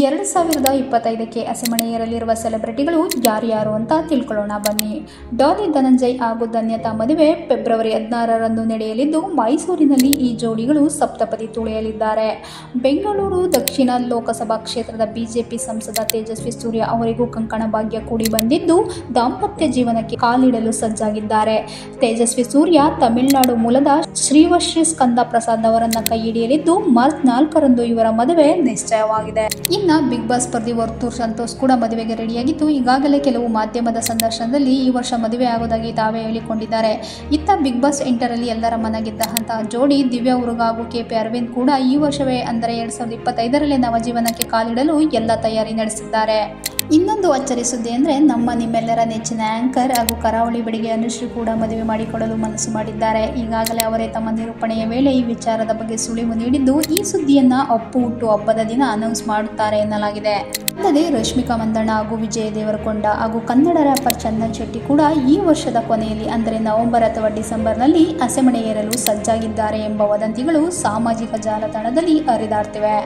ಎರಡು ಸಾವಿರದ ಇಪ್ಪತ್ತೈದಕ್ಕೆ ಹಸೆಮಣೆಯರಲ್ಲಿರುವ ಸೆಲೆಬ್ರಿಟಿಗಳು ಯಾರ್ಯಾರು ಅಂತ ತಿಳ್ಕೊಳ್ಳೋಣ. ಬನ್ನಿ. ಡಾಲಿ ಧನಂಜಯ್ ಹಾಗೂ ಧನ್ಯತಾ ಮದುವೆ ಫೆಬ್ರವರಿ ಹದಿನಾರರಂದು ನಡೆಯಲಿದ್ದು, ಮೈಸೂರಿನಲ್ಲಿ ಈ ಜೋಡಿಗಳು ಸಪ್ತಪದಿ ತುಳಿಯಲಿದ್ದಾರೆ. ಬೆಂಗಳೂರು ದಕ್ಷಿಣ ಲೋಕಸಭಾ ಕ್ಷೇತ್ರದ ಬಿಜೆಪಿ ಸಂಸದ ತೇಜಸ್ವಿ ಸೂರ್ಯ ಅವರಿಗೂ ಕಂಕಣ ಭಾಗ್ಯ ಕೂಡಿ ಬಂದಿದ್ದು, ದಾಂಪತ್ಯ ಜೀವನಕ್ಕೆ ಕಾಲಿಡಲು ಸಜ್ಜಾಗಿದ್ದಾರೆ. ತೇಜಸ್ವಿ ಸೂರ್ಯ ತಮಿಳುನಾಡು ಮೂಲದ ಶ್ರೀವಶ್ರೀ ಸ್ಕಂದ ಪ್ರಸಾದ್ ಅವರನ್ನ ಕೈ ಹಿಡಿಯಲಿದ್ದು, ಮಾರ್ಚ್ ನಾಲ್ಕರಂದು ಇವರ ಮದುವೆ ನಿಶ್ಚಯವಾಗಿದೆ. ಇನ್ನ ಬಿಗ್ ಬಾಸ್ ಸ್ಪರ್ಧಿ ವರ್ತೂರ್ ಸಂತೋಷ್ ಕೂಡ ಮದುವೆಗೆ ರೆಡಿಯಾಗಿದ್ದು ಈಗಾಗಲೇ ಕೆಲವು ಮಾಧ್ಯಮದ ಸಂದರ್ಶನದಲ್ಲಿ ಈ ವರ್ಷ ಮದುವೆ ಆಗೋದಾಗಿ ತಾವೇ ಹೇಳಿಕೊಂಡಿದ್ದಾರೆ. ಇತ್ತ ಬಿಗ್ ಬಾಸ್ ಎಂಟರಲ್ಲಿ ಎಲ್ಲರ ಮನ ಜೋಡಿ ದಿವ್ಯಾ ಉರುಗ ಹಾಗೂ ಕೆ ಪಿ ಅರವಿಂದ್ ಕೂಡ ಈ ವರ್ಷವೇ ಅಂದರೆ ಎರಡ್ ಸಾವಿರದ ಇಪ್ಪತ್ತೈದರಲ್ಲೇ ನವಜೀವನಕ್ಕೆ ಕಾಲಿಡಲು ಎಲ್ಲ ತಯಾರಿ ನಡೆಸಿದ್ದಾರೆ. ಇನ್ನೊಂದು ಅಚ್ಚರಿ ಸುದ್ದಿ ಅಂದರೆ ನಮ್ಮ ನಿಮ್ಮೆಲ್ಲರ ನೆಚ್ಚಿನ ಆಂಕರ್ ಹಾಗೂ ಕರಾವಳಿ ಬೆಡಿಗೆ ಅನುಶ್ರೀ ಕೂಡ ಮದುವೆ ಮಾಡಿಕೊಳ್ಳಲು ಮನಸ್ಸು ಮಾಡಿದ್ದಾರೆ. ಈಗಾಗಲೇ ಅವರೇ ತಮ್ಮ ನಿರೂಪಣೆಯ ವೇಳೆ ಈ ವಿಚಾರದ ಬಗ್ಗೆ ಸುಳಿವು ನೀಡಿದ್ದು ಈ ಸುದ್ದಿಯನ್ನ ಅಪ್ಪು ಹುಟ್ಟು ಹಬ್ಬದ ದಿನ ಅನೌನ್ಸ್ ಮಾಡುತ್ತಾರೆ. ಎನ್ನಲಾಗಿದೆ. ಅಲ್ಲದೆ ರಶ್ಮಿಕಾ ಮಂದಣ್ಣ ಹಾಗೂ ವಿಜಯ ದೇವರಕೊಂಡ ಹಾಗೂ ಕನ್ನಡ ರ್ಯಾಪರ್ ಚಂದನ್ ಶೆಟ್ಟಿ ಕೂಡ ಈ ವರ್ಷದ ಕೊನೆಯಲ್ಲಿ ಅಂದರೆ ನವೆಂಬರ್ ಅಥವಾ ಡಿಸೆಂಬರ್ನಲ್ಲಿ ಹಸೆಮಣೆ ಏರಲು ಸಜ್ಜಾಗಿದ್ದಾರೆ ಎಂಬ ವದಂತಿಗಳು ಸಾಮಾಜಿಕ ಜಾಲತಾಣದಲ್ಲಿ ಹರಿದಾಡ್ತಿವೆ.